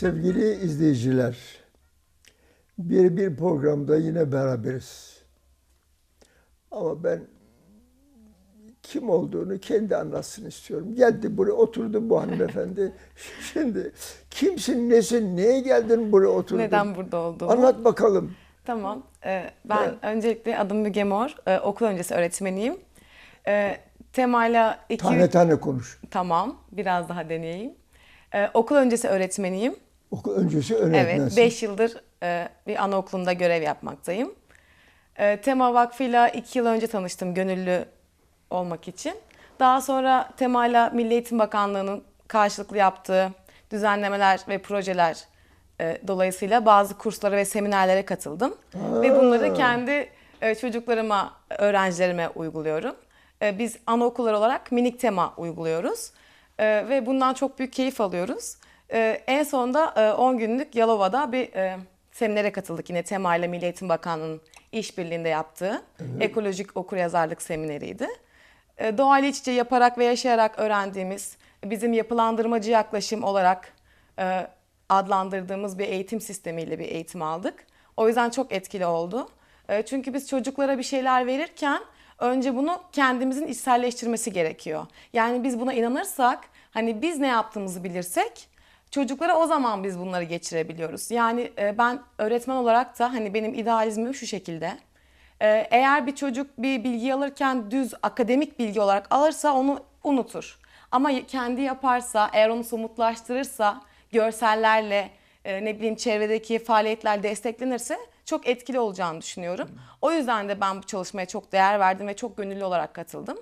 Sevgili izleyiciler, bir bir programda yine beraberiz. Ama ben kim olduğunu kendi anlatsın istiyorum. Geldi buraya oturdu bu hanımefendi. Şimdi kimsin nesin, neye geldin buraya oturdun? Neden burada olduğumu. Anlat bakalım. Tamam. Ee, ben Evet. öncelikle adım Müge Mor. Ee, okul öncesi öğretmeniyim. Ee, temayla iki... Tane tane konuş. Tamam. Biraz daha deneyeyim. Ee, okul öncesi öğretmeniyim. Okul öncesi Evet. öğretmensin. 5 yıldır e, bir anaokulunda görev yapmaktayım. Ee, Tema Vakfı'yla 2 yıl önce tanıştım gönüllü olmak için. Daha sonra Tema'yla Milli Eğitim Bakanlığı'nın karşılıklı yaptığı düzenlemeler ve projeler e, dolayısıyla bazı kurslara ve seminerlere katıldım. Ve bunları kendi e, çocuklarıma, öğrencilerime uyguluyorum. E, biz anaokullar olarak minik tema uyguluyoruz. E, ve bundan çok büyük keyif alıyoruz. E, en sonunda e, 10 günlük Yalova'da bir e, seminere katıldık yine Tema ile Milli Eğitim Bakanlığı'nın işbirliğinde yaptığı ekolojik okuryazarlık semineriydi. E, Doğayla iç içe yaparak ve yaşayarak öğrendiğimiz bizim yapılandırmacı yaklaşım olarak e, adlandırdığımız bir eğitim sistemiyle bir eğitim aldık. O yüzden çok etkili oldu. E, Çünkü biz çocuklara bir şeyler verirken önce bunu kendimizin içselleştirmesi gerekiyor. Yani biz buna inanırsak, hani biz ne yaptığımızı bilirsek çocuklara o zaman biz bunları geçirebiliyoruz. Yani e, ben öğretmen olarak da hani benim idealizmim şu şekilde. Ee, Eğer bir çocuk bir bilgi alırken düz akademik bilgi olarak alırsa onu unutur. Ama kendi yaparsa, eğer onu somutlaştırırsa, görsellerle, e, ne bileyim çevredeki faaliyetler desteklenirse çok etkili olacağını düşünüyorum. O yüzden de ben bu çalışmaya çok değer verdim ve çok gönüllü olarak katıldım.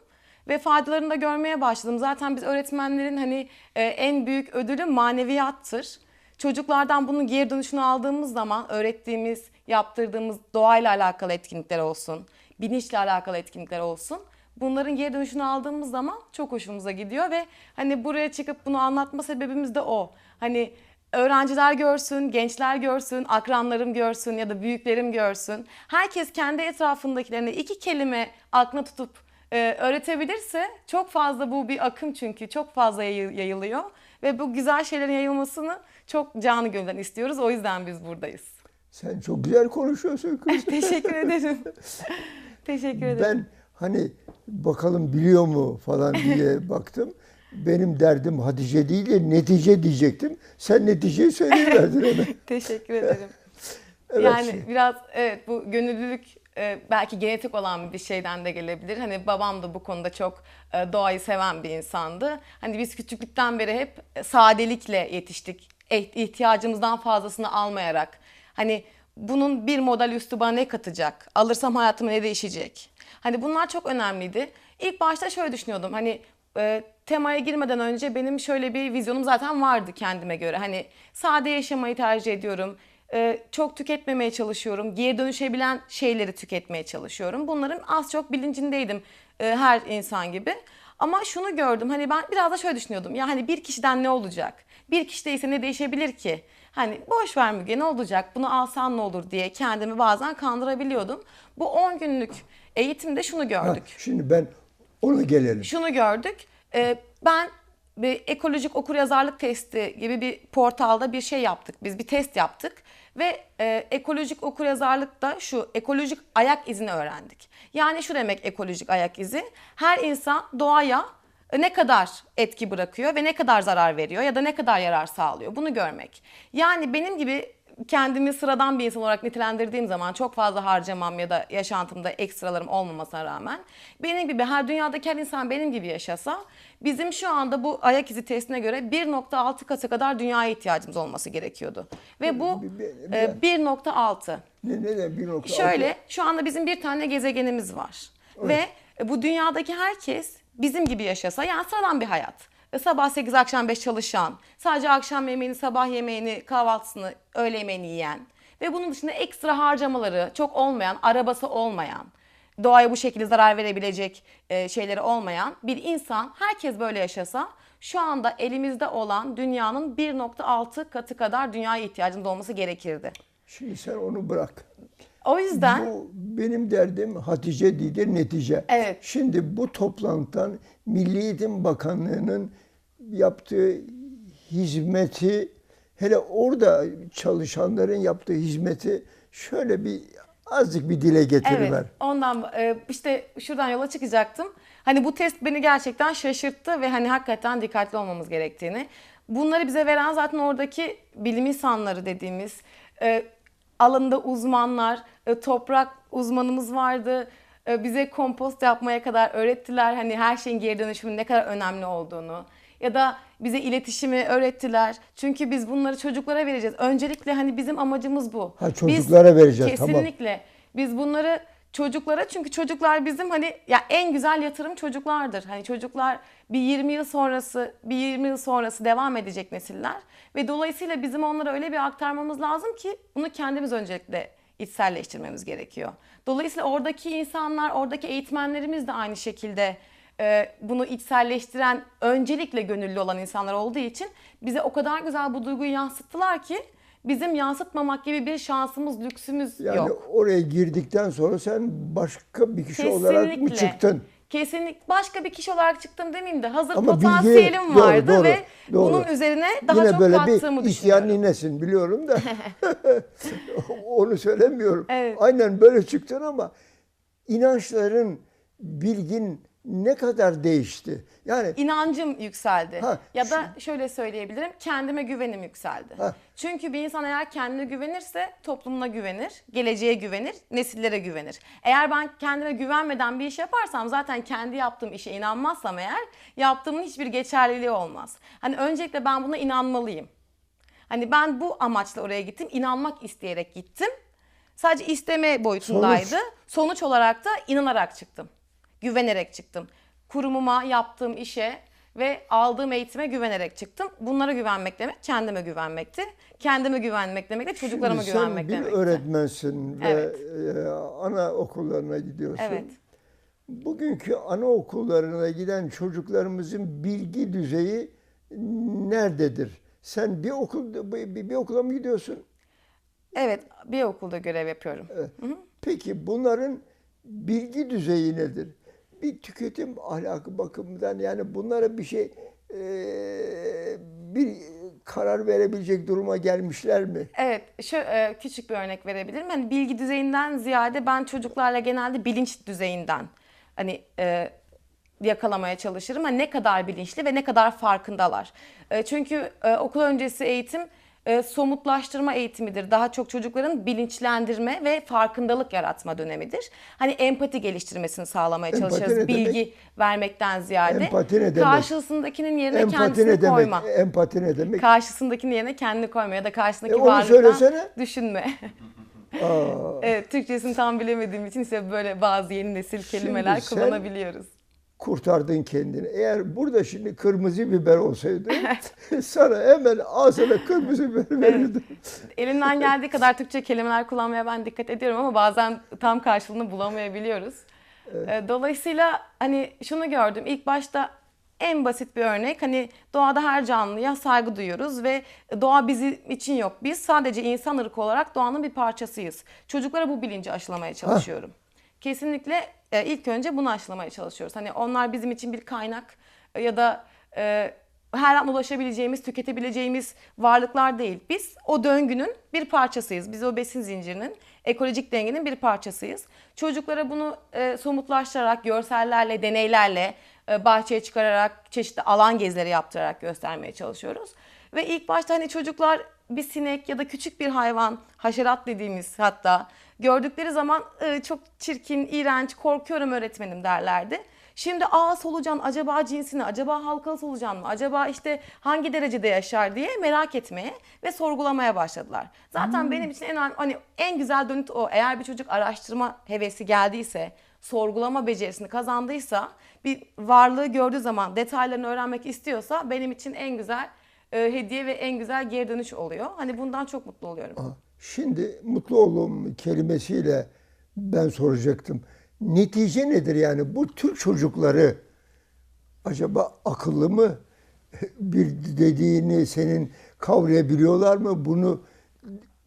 Ve faydalarını da görmeye başladım. Zaten biz öğretmenlerin hani e, en büyük ödülü maneviyattır. Çocuklardan bunun geri dönüşünü aldığımız zaman öğrettiğimiz, yaptırdığımız doğayla alakalı etkinlikler olsun, bilinçle alakalı etkinlikler olsun. Bunların geri dönüşünü aldığımız zaman çok hoşumuza gidiyor ve hani buraya çıkıp bunu anlatma sebebimiz de o. Hani öğrenciler görsün, gençler görsün, akranlarım görsün ya da büyüklerim görsün. Herkes kendi etrafındakilerine iki kelime aklına tutup e, öğretebilirse çok fazla bu bir akım çünkü çok fazla yayı- yayılıyor ve bu güzel şeylerin yayılmasını çok canı gönülden istiyoruz. O yüzden biz buradayız. Sen çok güzel konuşuyorsun kız. Teşekkür ederim. Teşekkür ederim. Ben hani bakalım biliyor mu falan diye baktım. Benim derdim Hatice değil de netice diyecektim. Sen neticeyi söyleyiverdin hemen. Teşekkür ederim. Evet. Yani biraz evet bu gönüllülük e, belki genetik olan bir şeyden de gelebilir. Hani babam da bu konuda çok e, doğayı seven bir insandı. Hani biz küçüklükten beri hep e, sadelikle yetiştik. Eh- ihtiyacımızdan fazlasını almayarak. Hani bunun bir model üstü bana ne katacak? Alırsam hayatıma ne değişecek? Hani bunlar çok önemliydi. İlk başta şöyle düşünüyordum. Hani e, temaya girmeden önce benim şöyle bir vizyonum zaten vardı kendime göre. Hani sade yaşamayı tercih ediyorum. E, çok tüketmemeye çalışıyorum. Geri dönüşebilen şeyleri tüketmeye çalışıyorum. Bunların az çok bilincindeydim e, her insan gibi. Ama şunu gördüm hani ben biraz da şöyle düşünüyordum. Ya hani bir kişiden ne olacak? Bir kişi değilse ne değişebilir ki? Hani boş ver Müge ne olacak? Bunu alsan ne olur diye kendimi bazen kandırabiliyordum. Bu 10 günlük eğitimde şunu Ha, gördük şimdi ben ona gelelim. şunu gördük. Ee, ben bir ekolojik okuryazarlık testi gibi bir portalda bir şey yaptık. Biz bir test yaptık ve e, ekolojik okuryazarlıkta şu ekolojik ayak izini öğrendik. Yani şu demek ekolojik ayak izi. Her insan doğaya ne kadar etki bırakıyor ve ne kadar zarar veriyor ya da ne kadar yarar sağlıyor bunu görmek. Yani benim gibi kendimi sıradan bir insan olarak nitelendirdiğim zaman çok fazla harcamam ya da yaşantımda ekstralarım olmamasına rağmen benim gibi her dünyadaki her insan benim gibi yaşasa bizim şu anda bu ayak izi testine göre 1.6 katı kadar dünyaya ihtiyacımız olması gerekiyordu. Ve bu e, 1.6. Ne, neden bir nokta Şöyle şu anda bizim bir tane gezegenimiz var. Ve bu dünyadaki herkes bizim gibi yaşasa yani sıradan bir hayat. E, Sabah 8 akşam 5 çalışan, sadece akşam yemeğini, sabah yemeğini, kahvaltısını, öğle yemeğini yiyen ve bunun dışında ekstra harcamaları çok olmayan, arabası olmayan, doğaya bu şekilde zarar verebilecek e, şeyleri olmayan bir insan herkes böyle yaşasa şu anda elimizde olan dünyanın 1.6 katı kadar dünyaya ihtiyacımız olması gerekirdi. Şimdi sen onu bırak. O yüzden Bu benim derdim Hatice değildir netice. Evet. Şimdi bu toplantıdan Milli Eğitim Bakanlığı'nın yaptığı hizmeti hele orada çalışanların yaptığı hizmeti şöyle bir azıcık bir dile getiriver. Evet, ondan e, işte şuradan yola çıkacaktım. Hani bu test beni gerçekten şaşırttı ve hani hakikaten dikkatli olmamız gerektiğini. Bunları bize veren zaten oradaki bilim insanları dediğimiz alanında uzmanlar, e, toprak uzmanımız vardı. E, bize kompost yapmaya kadar öğrettiler. Hani her şeyin geri dönüşümün ne kadar önemli olduğunu. Ya da bize iletişimi öğrettiler. Çünkü biz bunları çocuklara vereceğiz. Öncelikle hani bizim amacımız bu. Ha, Biz- çocuklara vereceğiz, tamam. Kesinlikle. Biz bunları çocuklara çünkü çocuklar bizim hani ya en güzel yatırım çocuklardır. Hani çocuklar bir 20 yıl sonrası, bir 20 yıl sonrası devam edecek nesiller ve dolayısıyla bizim onlara öyle bir aktarmamız lazım ki bunu kendimiz öncelikle içselleştirmemiz gerekiyor. Dolayısıyla oradaki insanlar, oradaki eğitmenlerimiz de aynı şekilde e, bunu içselleştiren, öncelikle gönüllü olan insanlar olduğu için bize o kadar güzel bu duyguyu yansıttılar ki bizim yansıtmamak gibi bir şansımız, lüksümüz Yani yok. oraya girdikten sonra sen başka bir kişi olarak mı çıktın? Kesinlikle başka bir kişi olarak çıktım demeyeyim de hazır Ama potansiyelim bilgi- doğru, vardı doğru, ve doğru. bunun üzerine daha Yine çok böyle kattığımı bir düşünüyorum. ninesin biliyorum da onu söylemiyorum. Evet. Aynen böyle çıktın ama inançların, bilgin ne kadar değişti? Yani İnancım yükseldi. Ha, ya da şöyle söyleyebilirim, kendime güvenim yükseldi. Ha. Çünkü bir insan eğer kendine güvenirse toplumuna güvenir, geleceğe güvenir, nesillere güvenir. Eğer ben kendime güvenmeden bir iş yaparsam zaten kendi yaptığım işe inanmazsam eğer yaptığımın hiçbir geçerliliği olmaz. Hani öncelikle ben buna inanmalıyım. Hani ben bu amaçla oraya gittim, inanmak isteyerek gittim. Sadece isteme boyutundaydı. Sonuç? Sonuç olarak da inanarak çıktım. Güvenerek çıktım. Kurumuma, yaptığım işe ve aldığım eğitime güvenerek çıktım. Bunlara güvenmek demek kendime güvenmekti. Kendime güvenmek demek de çocuklarıma şimdi sen güvenmek bir demekti. öğretmensin Evet. ve e, ana okullarına gidiyorsun. Evet. Bugünkü anaokullarına giden çocuklarımızın bilgi düzeyi nerededir? Sen bir okul bir, bir okula mı gidiyorsun? Evet, bir okulda görev yapıyorum. Peki bunların bilgi düzeyi nedir? Bir tüketim ahlakı bakımından yani bunlara bir şey eee, bir karar verebilecek duruma gelmişler mi? Evet, şu e, küçük bir örnek verebilirim. Hani bilgi düzeyinden ziyade ben çocuklarla genelde bilinç düzeyinden hani e, yakalamaya çalışırım. Hani ne kadar bilinçli ve ne kadar farkındalar. E, çünkü e, okul öncesi eğitim e, somutlaştırma eğitimidir. Daha çok çocukların bilinçlendirme ve farkındalık yaratma dönemidir. Hani empati geliştirmesini sağlamaya Empati çalışırız. demek? Bilgi vermekten ziyade. Empati ne demek? Karşısındakinin yerine Empati kendisini ne demek? koyma. Empati ne demek? Karşısındakinin yerine kendini koyma ya da karşısındaki E, varlıktan söylesene. düşünme. Aa, evet, Türkçesini tam bilemediğim için ise böyle bazı yeni nesil kelimeler sen- kullanabiliyoruz. Kurtardın kendini. Eğer burada şimdi kırmızı biber olsaydı sana hemen ağzına kırmızı biber verirdim. Elimden geldiği kadar Türkçe kelimeler kullanmaya ben dikkat ediyorum ama bazen tam karşılığını bulamayabiliyoruz. Ee, Dolayısıyla hani şunu gördüm. İlk başta en basit bir örnek hani doğada her canlıya saygı duyuyoruz ve doğa bizim için yok. Biz sadece insan ırkı olarak doğanın bir parçasıyız. Çocuklara bu bilinci aşılamaya çalışıyorum. Kesinlikle e, ilk önce bunu aşılamaya çalışıyoruz. Hani onlar bizim için bir kaynak e, ya da e, her an ulaşabileceğimiz, tüketebileceğimiz varlıklar değil. Biz o döngünün bir parçasıyız. Biz o besin zincirinin, ekolojik dengenin bir parçasıyız. Çocuklara bunu e, somutlaştırarak, görsellerle, deneylerle, e, bahçeye çıkararak, çeşitli alan gezileri yaptırarak göstermeye çalışıyoruz. Ve ilk başta hani çocuklar bir sinek ya da küçük bir hayvan, haşerat dediğimiz hatta gördükleri zaman "Iı, çok çirkin, iğrenç, korkuyorum öğretmenim derlerdi. Şimdi aa solucan acaba cinsini, acaba halkalı solucan mı, acaba işte hangi derecede yaşar diye merak etmeye ve sorgulamaya başladılar. Zaten benim için en hani en güzel dönüt o. Eğer bir çocuk araştırma hevesi geldiyse, sorgulama becerisini kazandıysa, bir varlığı gördüğü zaman detaylarını öğrenmek istiyorsa benim için en güzel e, hediye ve en güzel geri dönüş oluyor. Hani bundan çok mutlu oluyorum. Şimdi mutlu olum kelimesiyle ben soracaktım. Netice nedir yani bu Türk çocukları acaba akıllı mı? Bir dediğini senin kavrayabiliyorlar mı? Bunu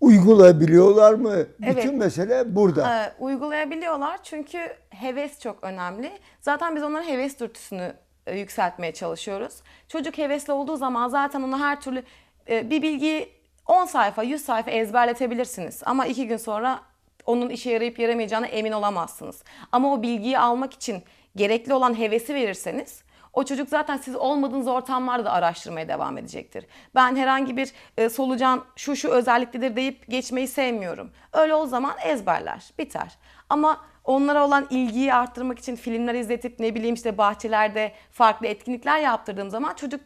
uygulayabiliyorlar mı? Bütün Evet. mesele burada. Ee, uygulayabiliyorlar çünkü heves çok önemli. Zaten biz onların heves dürtüsünü e, yükseltmeye çalışıyoruz. Çocuk hevesli olduğu zaman zaten ona her türlü e, bir bilgiyi 10 sayfa, 100 sayfa ezberletebilirsiniz. Ama iki gün sonra onun işe yarayıp yaramayacağına emin olamazsınız. Ama o bilgiyi almak için gerekli olan hevesi verirseniz o çocuk zaten siz olmadığınız ortamlarda da araştırmaya devam edecektir. Ben herhangi bir e, solucan şu şu özelliklidir deyip geçmeyi sevmiyorum. Öyle o zaman ezberler, biter. Ama onlara olan ilgiyi arttırmak için filmler izletip ne bileyim işte bahçelerde farklı etkinlikler yaptırdığım zaman çocuk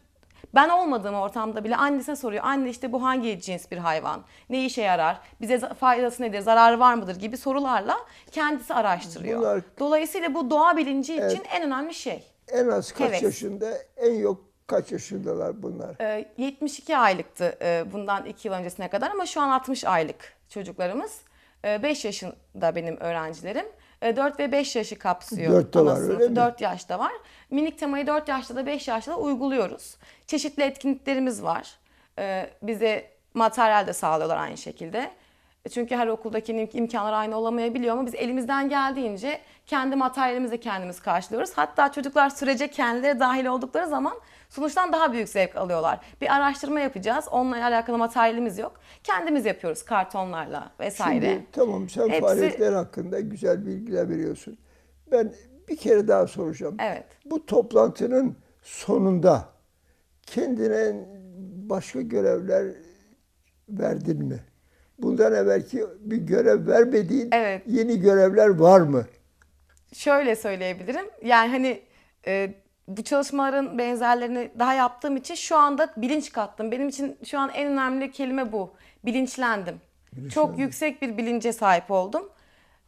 ben olmadığım ortamda bile annesine soruyor. Anne işte bu hangi cins bir hayvan? Ne işe yarar? Bize faydası nedir? Zararı var mıdır? gibi sorularla kendisi araştırıyor. Bunlar- Dolayısıyla bu doğa bilinci için Evet. en önemli şey. En az kaç Evet. yaşında, en yok kaç yaşındalar bunlar? Ee, 72 aylıktı e, bundan 2 yıl öncesine kadar ama şu an 60 aylık çocuklarımız. 5 yaşında benim öğrencilerim. 4 ve 5 yaşı kapsıyor. Dört de ana var, öyle mi? 4 yaşta var. Minik temayı 4 yaşta da 5 yaşta da uyguluyoruz. Çeşitli etkinliklerimiz var. Ee, Bize materyal de sağlıyorlar aynı şekilde. Çünkü her okuldaki im- imkanlar aynı olamayabiliyor ama biz elimizden geldiğince kendi materyalimizi kendimiz karşılıyoruz. Hatta çocuklar sürece kendileri dahil oldukları zaman sonuçtan daha büyük zevk alıyorlar. Bir araştırma yapacağız. Onunla alakalı materyalimiz yok. Kendimiz yapıyoruz kartonlarla vesaire. Şimdi tamam sen Hepsi- faaliyetler hakkında güzel bilgiler veriyorsun. Ben bir kere daha soracağım. Evet. Bu toplantının sonunda kendine başka görevler verdin mi? Bundan evvelki bir görev vermediğin Evet. yeni görevler var mı? Şöyle söyleyebilirim. Yani hani e, bu çalışmaların benzerlerini daha yaptığım için şu anda bilinç kattım. Benim için şu an en önemli kelime bu. Bilinçlendim. Çok yüksek bir bilince sahip oldum.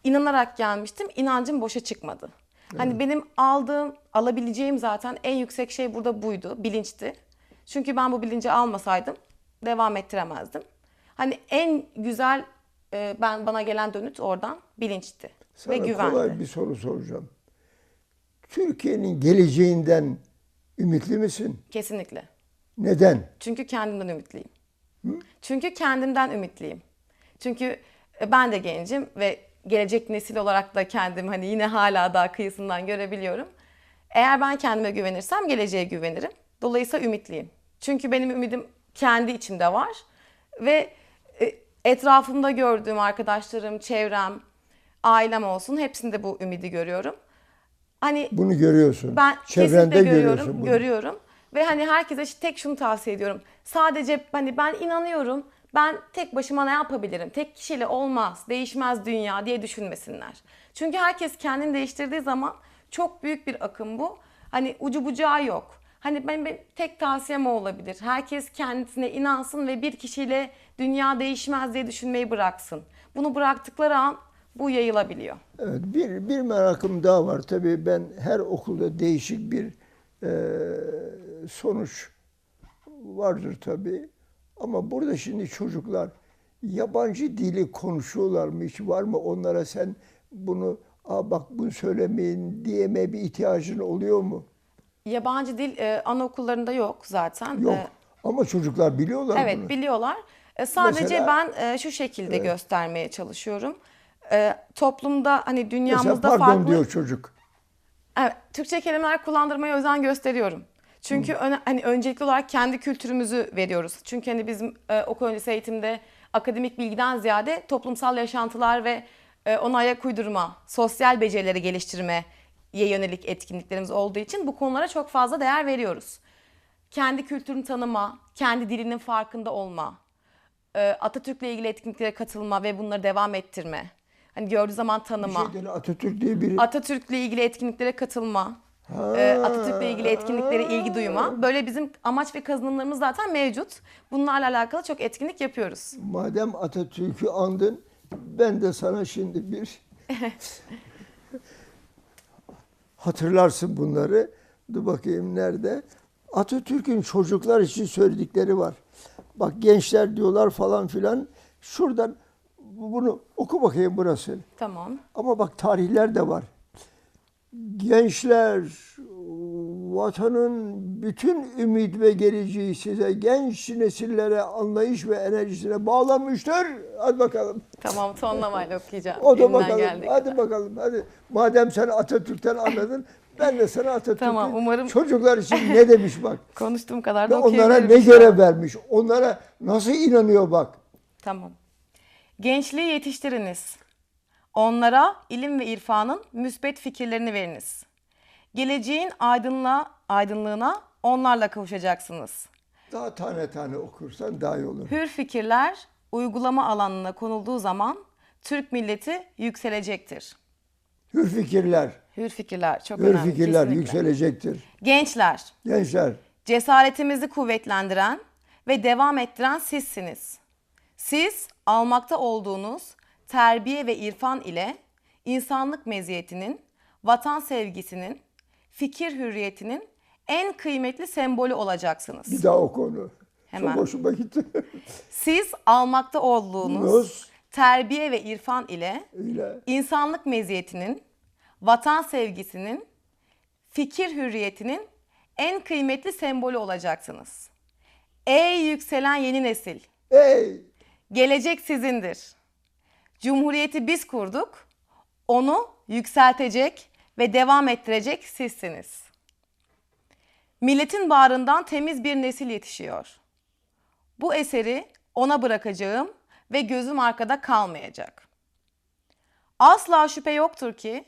İnanarak gelmiştim. İnancım boşa çıkmadı. Hani benim aldığım, alabileceğim zaten en yüksek şey burada buydu. Bilinçti. Çünkü ben bu bilinci almasaydım devam ettiremezdim. Hani en güzel e, ben bana gelen dönüt oradan bilinçti Sana ve güvendi. kolay bir soru soracağım. Türkiye'nin geleceğinden ümitli misin? Kesinlikle. Neden? Çünkü kendimden ümitliyim. Çünkü kendimden ümitliyim. Çünkü e, ben de gencim ve gelecek nesil olarak da kendimi hani yine hala daha kıyısından görebiliyorum. Eğer ben kendime güvenirsem geleceğe güvenirim. Dolayısıyla ümitliyim. Çünkü benim ümidim kendi içimde var ve e, etrafımda gördüğüm arkadaşlarım, çevrem, ailem olsun hepsinde bu ümidi görüyorum. Hani Bunu görüyorsun. ben Çevrende görüyorum, bunu. görüyorum. Ve hani herkese tek şunu tavsiye ediyorum. Sadece hani ben inanıyorum. Ben tek başıma ne yapabilirim? Tek kişiyle olmaz, değişmez dünya diye düşünmesinler. Çünkü herkes kendini değiştirdiği zaman çok büyük bir akım bu. Hani ucu bucağı yok. Hani benim, benim tek tavsiyem o olabilir. Herkes kendisine inansın ve bir kişiyle dünya değişmez diye düşünmeyi bıraksın. Bunu bıraktıkları an bu yayılabiliyor. Evet, bir, bir merakım daha var. Tabii ben her okulda değişik bir e, sonuç vardır tabii. Ama burada şimdi çocuklar yabancı dili konuşuyorlar mı? Hiç var mı onlara sen bunu Aa bak bunu söylemeyin diyeme bir ihtiyacın oluyor mu? Yabancı dil e, anaokullarında yok zaten. Yok. E, Ama çocuklar biliyorlar Evet bunu. biliyorlar. E, sadece Mesela- ben e, şu şekilde göstermeye çalışıyorum. E, toplumda hani Mesela dünyamızda pardon farklı diyor çocuk. Evet, Türkçe kelimeler kullandırmaya özen gösteriyorum. Çünkü öne- hani öncelikli olarak kendi kültürümüzü veriyoruz. Çünkü hani bizim e, okul öncesi eğitimde akademik bilgiden ziyade toplumsal yaşantılar ve e, ona ayak uydurma, sosyal becerileri geliştirmeye yönelik etkinliklerimiz olduğu için bu konulara çok fazla değer veriyoruz. Kendi kültürünü tanıma, kendi dilinin farkında olma, e, Atatürk'le ilgili etkinliklere katılma ve bunları devam ettirme. Hani gördüğü zaman Bir tanıma. şeyden Atatürk diye biri. Atatürk'le ilgili etkinliklere katılma, Ha. e, Atatürk'le ilgili etkinliklere ilgi duyma. Böyle bizim amaç ve kazanımlarımız zaten mevcut. Bunlarla alakalı çok etkinlik yapıyoruz. Madem Atatürk'ü andın, ben de sana şimdi bir hatırlarsın bunları. Dur bakayım nerede? Atatürk'ün çocuklar için söyledikleri var. Bak gençler diyorlar falan filan. Şuradan bunu oku bakayım burası. Tamam. Ama bak tarihler de var. Gençler, vatanın bütün ümit ve geleceği size genç nesillere anlayış ve enerjisine bağlanmıştır. Hadi bakalım. Tamam tonlamayla okuyacağım. O da bakalım. Hadi kadar. bakalım. Hadi. Madem sen Atatürk'ten anladın, Ben de sana Atatürk'ün Tamam, umarım- çocuklar için ne demiş bak. Konuştuğum kadar da onlara okuyabilirim ne inşallah. görev vermiş. Onlara nasıl inanıyor bak. Tamam. Gençliği yetiştiriniz. Onlara ilim ve irfanın müsbet fikirlerini veriniz. Geleceğin aydınlığa, aydınlığına onlarla kavuşacaksınız. Daha tane tane okursan daha iyi olur. Hür fikirler uygulama alanına konulduğu zaman Türk milleti yükselecektir. Hür fikirler, Hür fikirler çok hür önemli. fikirler kesinlikle. yükselecektir. Gençler, Gençler, cesaretimizi kuvvetlendiren ve devam ettiren sizsiniz. Siz almakta olduğunuz terbiye ve irfan ile insanlık meziyetinin, vatan sevgisinin, fikir hürriyetinin en kıymetli sembolü olacaksınız. bir daha oku onu. Hemen. Çok hoşuma gitti. Siz almakta olduğunuz Nuz. terbiye ve irfan ile Öyle. insanlık meziyetinin, vatan sevgisinin, fikir hürriyetinin en kıymetli sembolü olacaksınız. Ey yükselen yeni nesil, Ey! Gelecek sizindir. Cumhuriyeti biz kurduk, onu yükseltecek ve devam ettirecek sizsiniz. Milletin bağrından temiz bir nesil yetişiyor. Bu eseri ona bırakacağım ve gözüm arkada kalmayacak. Asla şüphe yoktur ki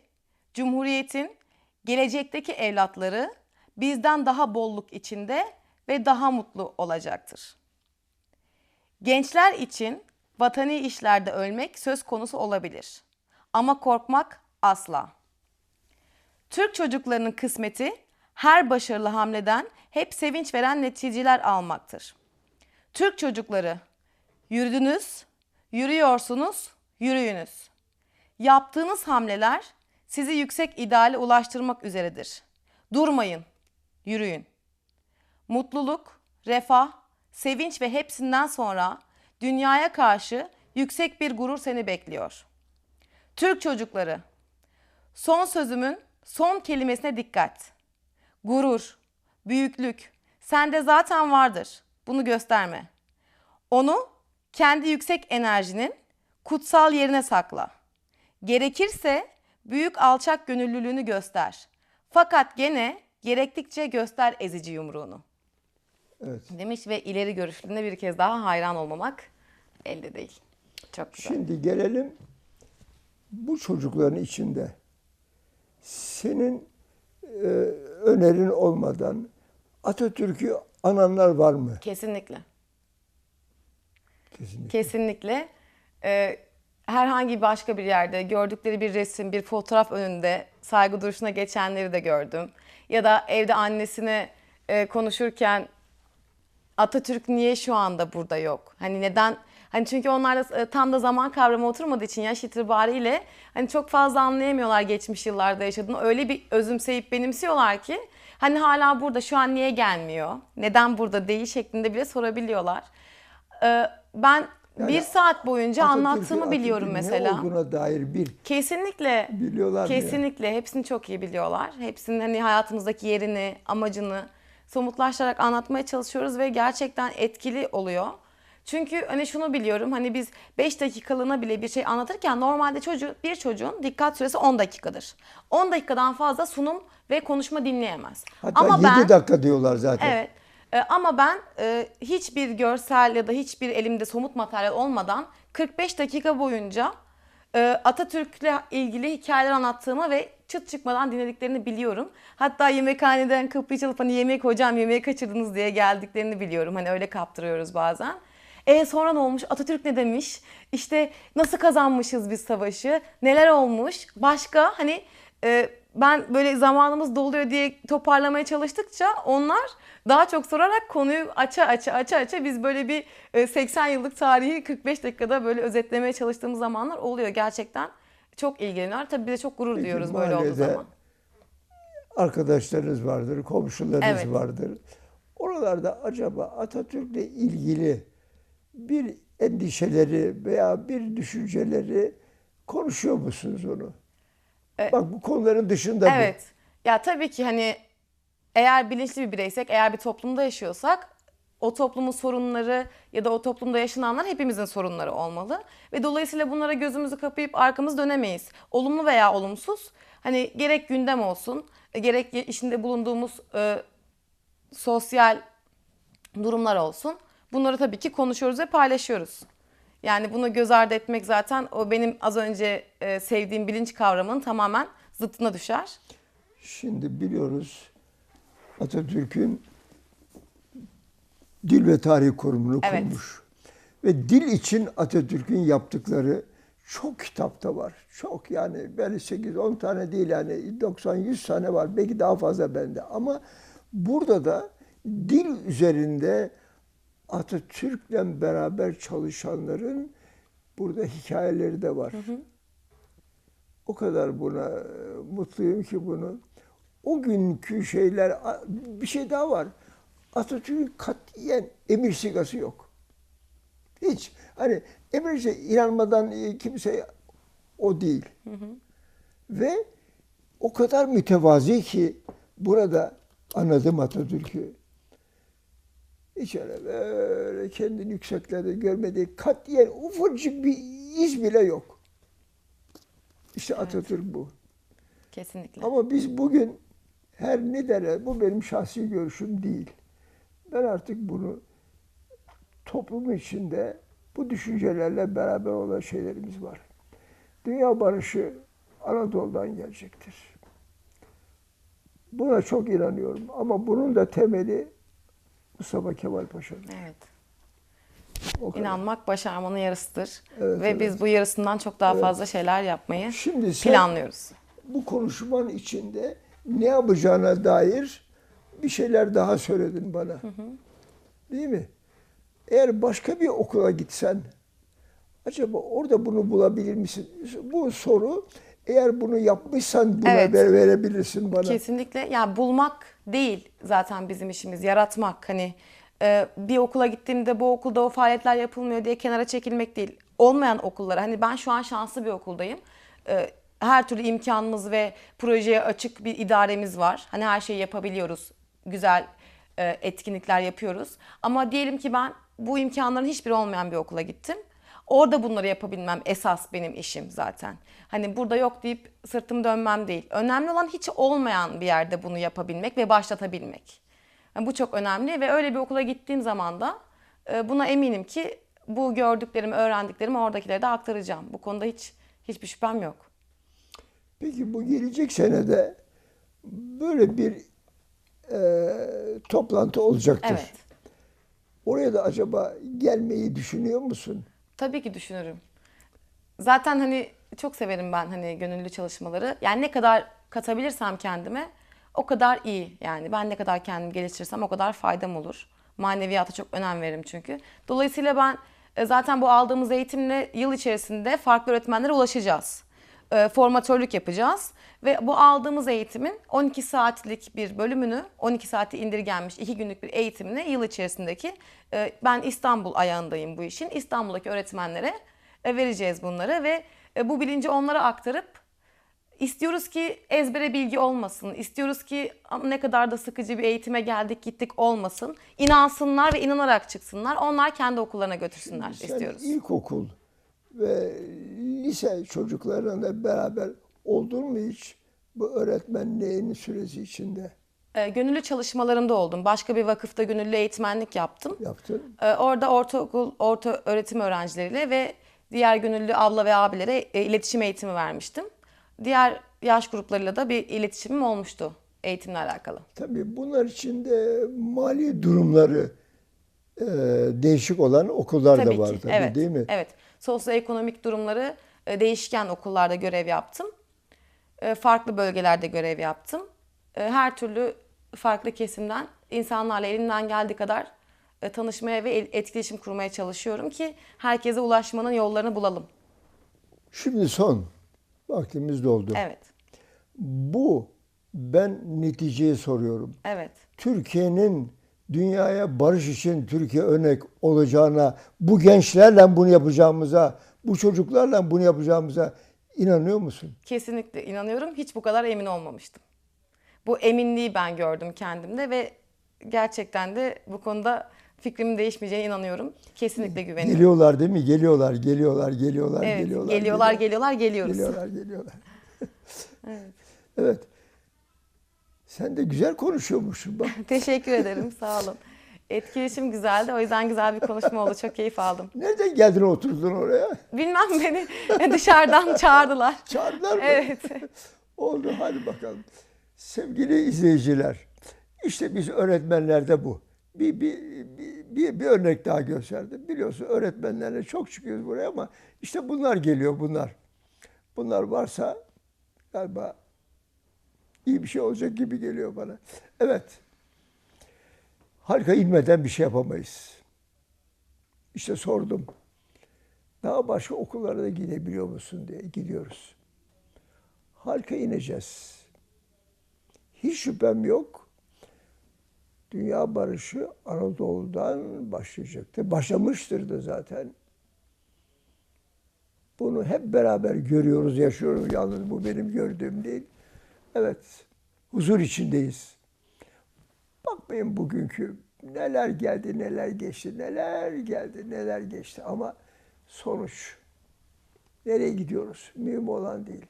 Cumhuriyet'in gelecekteki evlatları bizden daha bolluk içinde ve daha mutlu olacaktır. Gençler için vatani işlerde ölmek söz konusu olabilir. Ama korkmak asla. Türk çocuklarının kısmeti her başarılı hamleden hep sevinç veren neticeler almaktır. Türk çocukları yürüdünüz, yürüyorsunuz, yürüyünüz. Yaptığınız hamleler sizi yüksek ideale ulaştırmak üzeredir. Durmayın, yürüyün. Mutluluk, refah, sevinç ve hepsinden sonra dünyaya karşı yüksek bir gurur seni bekliyor. Türk çocukları, son sözümün son kelimesine dikkat. Gurur, büyüklük sende zaten vardır. Bunu gösterme. Onu kendi yüksek enerjinin kutsal yerine sakla. Gerekirse büyük alçak gönüllülüğünü göster. Fakat gene gerektikçe göster ezici yumruğunu. Evet. Demiş ve ileri görüşlüğüne bir kez daha hayran olmamak elde değil. Çok güzel. Şimdi gelelim bu çocukların içinde senin e, önerin olmadan Atatürk'ü ananlar var mı? Kesinlikle. Kesinlikle. Kesinlikle. Ee, herhangi başka bir yerde gördükleri bir resim, bir fotoğraf önünde saygı duruşuna geçenleri de gördüm. Ya da evde annesine e, konuşurken Atatürk niye şu anda burada yok? Hani neden? Hani çünkü onlarda e, tam da zaman kavramı oturmadığı için yaş itibariyle hani çok fazla anlayamıyorlar geçmiş yıllarda yaşadığını. Öyle bir özümseyip benimsiyorlar ki hani hala burada şu an niye gelmiyor? Neden burada değil şeklinde bile sorabiliyorlar. Ee, ben Yani bir saat boyunca anlattığımı biliyorum mesela. Ne olduğuna dair bir Kesinlikle. Biliyorlar mı ya? Kesinlikle. Hepsini çok iyi biliyorlar. Hepsinin hani hayatımızdaki yerini, amacını somutlaştırarak anlatmaya çalışıyoruz ve gerçekten etkili oluyor. Çünkü hani şunu biliyorum hani biz 5 dakikalığına bile bir şey anlatırken normalde çocuğu, bir çocuğun dikkat süresi 10 dakikadır. 10 dakikadan fazla sunum ve konuşma dinleyemez. hatta Ama 7 ben dakika diyorlar zaten. Evet. Ee, ama ben e, hiçbir görsel ya da hiçbir elimde somut materyal olmadan 45 dakika boyunca e, Atatürk'le ilgili hikayeler anlattığımı ve çıt çıkmadan dinlediklerini biliyorum. Hatta yemekhaneden kapıyı çalıp hani yemek hocam yemeği kaçırdınız diye geldiklerini biliyorum. Hani öyle kaptırıyoruz bazen. E sonra ne olmuş? Atatürk ne demiş? İşte nasıl kazanmışız biz savaşı? Neler olmuş? Başka hani e, ben böyle zamanımız doluyor diye toparlamaya çalıştıkça onlar daha çok sorarak konuyu aça aça aça aça biz böyle bir e, 80 yıllık tarihi 45 dakikada böyle özetlemeye çalıştığımız zamanlar oluyor gerçekten. Çok ilgileniyorlar. Tabii biz de çok gurur Peki, duyuyoruz böyle olduğu mahallede zaman. Arkadaşlarınız vardır, komşularınız Evet. vardır. Oralarda acaba Atatürk'le ilgili bir endişeleri veya bir düşünceleri konuşuyor musunuz onu? E, Bak bu konuların dışında bu. Evet. Ya tabii ki hani eğer bilinçli bir bireysek, eğer bir toplumda yaşıyorsak o toplumun sorunları ya da o toplumda yaşananlar hepimizin sorunları olmalı. Ve dolayısıyla bunlara gözümüzü kapayıp arkamızı dönemeyiz. Olumlu veya olumsuz hani gerek gündem olsun, e, gerek içinde bulunduğumuz e, sosyal durumlar olsun. Bunları tabii ki konuşuyoruz ve paylaşıyoruz. Yani bunu göz ardı etmek zaten o benim az önce e, sevdiğim bilinç kavramının tamamen zıttına düşer. Şimdi biliyoruz Atatürk'ün Dil ve Tarih Kurumu'nu Evet. kurmuş. Ve dil için Atatürk'ün yaptıkları çok kitapta var. Çok yani böyle 8-10 tane değil yani 90-100 tane var. Belki daha fazla bende. Ama burada da dil üzerinde Atatürk'le beraber çalışanların burada hikayeleri de var. O kadar buna e, mutluyum ki bunu. O günkü şeyler, bir şey daha var. Atatürk'ün katiyen emir sigası yok. Hiç. Hani emir şey, inanmadan e, kimse o değil. Ve o kadar mütevazi ki burada anladım Atatürk'ü. Hiç öyle böyle kendini yükseklerde görmediği katiyen ufacık bir iz bile yok. İşte Atatürk bu. Kesinlikle. Ama biz bugün her ne derler, bu benim şahsi görüşüm değil. Ben artık bunu toplum içinde bu düşüncelerle beraber olan şeylerimiz var. Dünya barışı Anadolu'dan gelecektir. Buna çok inanıyorum ama bunun da temeli Mustafa Kemal Paşa'dır. Evet. O kadar. İnanmak başarmanın yarısıdır. Evet, Ve evet. biz bu yarısından çok daha Evet. fazla şeyler yapmayı Şimdi sen planlıyoruz. bu konuşmanın içinde ne yapacağına dair bir şeyler daha söyledin bana. Değil mi? Eğer başka bir okula gitsen acaba orada bunu bulabilir misin? Bu soru eğer bunu yapmışsan buna Evet. ver- verebilirsin bana. Kesinlikle. Yani bulmak değil zaten bizim işimiz. Yaratmak. Hani e, bir okula gittiğimde bu okulda o faaliyetler yapılmıyor diye kenara çekilmek değil. Olmayan okullara. Hani ben şu an şanslı bir okuldayım. E, her türlü imkanımız ve projeye açık bir idaremiz var. Hani her şeyi yapabiliyoruz. Güzel e, etkinlikler yapıyoruz. Ama diyelim ki ben bu imkanların hiçbiri olmayan bir okula gittim. Orada bunları yapabilmem esas benim işim zaten. Hani burada yok deyip sırtımı dönmem değil. Önemli olan hiç olmayan bir yerde bunu yapabilmek ve başlatabilmek. Yani bu çok önemli ve öyle bir okula gittiğim zaman da e, buna eminim ki bu gördüklerimi, öğrendiklerimi oradakilere de aktaracağım. Bu konuda hiç hiçbir şüphem yok. Peki bu gelecek senede böyle bir e, toplantı olacaktır. Evet. Oraya da acaba gelmeyi düşünüyor musun? Tabii ki düşünürüm. Zaten hani çok severim ben hani gönüllü çalışmaları. Yani ne kadar katabilirsem kendime o kadar iyi. Yani ben ne kadar kendimi geliştirirsem o kadar faydam olur. Maneviyata çok önem veririm çünkü. Dolayısıyla ben e, zaten bu aldığımız eğitimle yıl içerisinde farklı öğretmenlere ulaşacağız. E, Formatörlük yapacağız ve bu aldığımız eğitimin 12 saatlik bir bölümünü 12 saate indirgenmiş 2 günlük bir eğitimini yıl içerisindeki e, ben İstanbul ayağındayım bu işin. İstanbul'daki öğretmenlere e, vereceğiz bunları ve e, bu bilinci onlara aktarıp istiyoruz ki ezbere bilgi olmasın. İstiyoruz ki "Ama ne kadar da sıkıcı bir eğitime geldik gittik olmasın. İnansınlar ve inanarak çıksınlar. Onlar kendi okullarına götürsünler Sen istiyoruz. ilkokul ve lise çocuklarıyla beraber oldun mu hiç bu öğretmenliğin süresi içinde E, gönüllü çalışmalarımda oldum. Başka bir vakıfta gönüllü eğitmenlik yaptım. yaptın? E, orada ortaokul, orta öğretim öğrencileriyle ve diğer gönüllü abla ve abilere e, iletişim eğitimi vermiştim. Diğer yaş gruplarıyla da bir iletişimim olmuştu eğitimle alakalı. Tabii bunlar içinde mali durumları e, değişik olan okullar Tabii da var ki. tabii evet. değil mi? Evet. Sosyoekonomik durumları e, değişken okullarda görev yaptım. E, Farklı bölgelerde görev yaptım. E, Her türlü farklı kesimden insanlarla elimden geldiği kadar tanışmaya ve etkileşim kurmaya çalışıyorum ki herkese ulaşmanın yollarını bulalım. Şimdi son vaktimiz doldu. Evet. Bu ben neticeyi soruyorum. Evet. Türkiye'nin dünyaya barış için Türkiye örnek olacağına, bu gençlerle bunu yapacağımıza, bu çocuklarla bunu yapacağımıza inanıyor musun? Kesinlikle inanıyorum. Hiç bu kadar emin olmamıştım. Bu eminliği ben gördüm kendimde ve gerçekten de bu konuda fikrimin değişmeyeceğine inanıyorum. Kesinlikle güveniyorum. Geliyorlar değil mi? Geliyorlar, geliyorlar, geliyorlar, Evet, geliyorlar. geliyorlar, geliyorlar, geliyoruz. Geliyorlar, geliyorlar. Evet. evet. Sen de güzel konuşuyormuşsun bak. Teşekkür ederim. Sağ olun. Etkileşim güzeldi. O yüzden güzel bir konuşma oldu. Çok keyif aldım. Nereden geldin oturdun oraya? Bilmem beni dışarıdan çağırdılar. Çağırdılar mı? Evet. Oldu hadi bakalım. Sevgili izleyiciler, işte biz öğretmenlerde bu. Bir, bir, bir, bir, bir örnek daha gösterdim. Biliyorsun öğretmenlerle çok çıkıyoruz buraya ama işte bunlar geliyor bunlar. Bunlar varsa galiba iyi bir şey olacak gibi geliyor bana. Evet. Harika inmeden bir şey yapamayız. İşte sordum. Daha başka okullara da gidebiliyor musun diye gidiyoruz. Harika ineceğiz. Hiç şüphem yok. Dünya barışı Anadolu'dan başlayacaktır. Başlamıştır da zaten. Bunu hep beraber görüyoruz, yaşıyoruz. Yalnız bu benim gördüğüm değil. Evet, huzur içindeyiz. Bakmayın bugünkü neler geldi, neler geçti, neler geldi, neler geçti. Ama sonuç, nereye gidiyoruz? Mühim olan değil.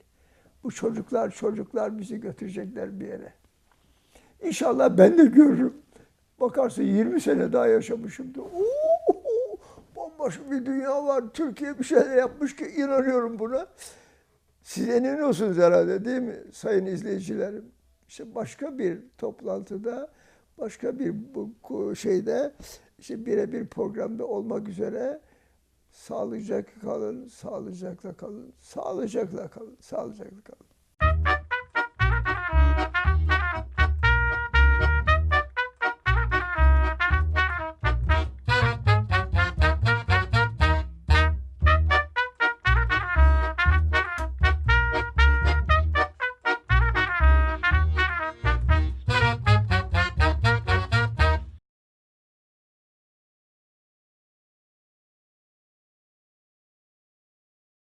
Bu çocuklar, çocuklar bizi götürecekler bir yere. İnşallah ben de görürüm. Bakarsın 20 sene daha yaşamışımdır. Oo, bambaşka bir dünya var. Türkiye bir şeyler yapmış ki inanıyorum buna. Siz inanıyorsunuz herhalde değil mi sayın izleyicilerim? İşte başka bir toplantıda, başka bir bu şeyde, işte birebir programda olmak üzere sağlıcakla kalın, sağlıcakla kalın, sağlıcakla kalın, sağlıcakla kalın.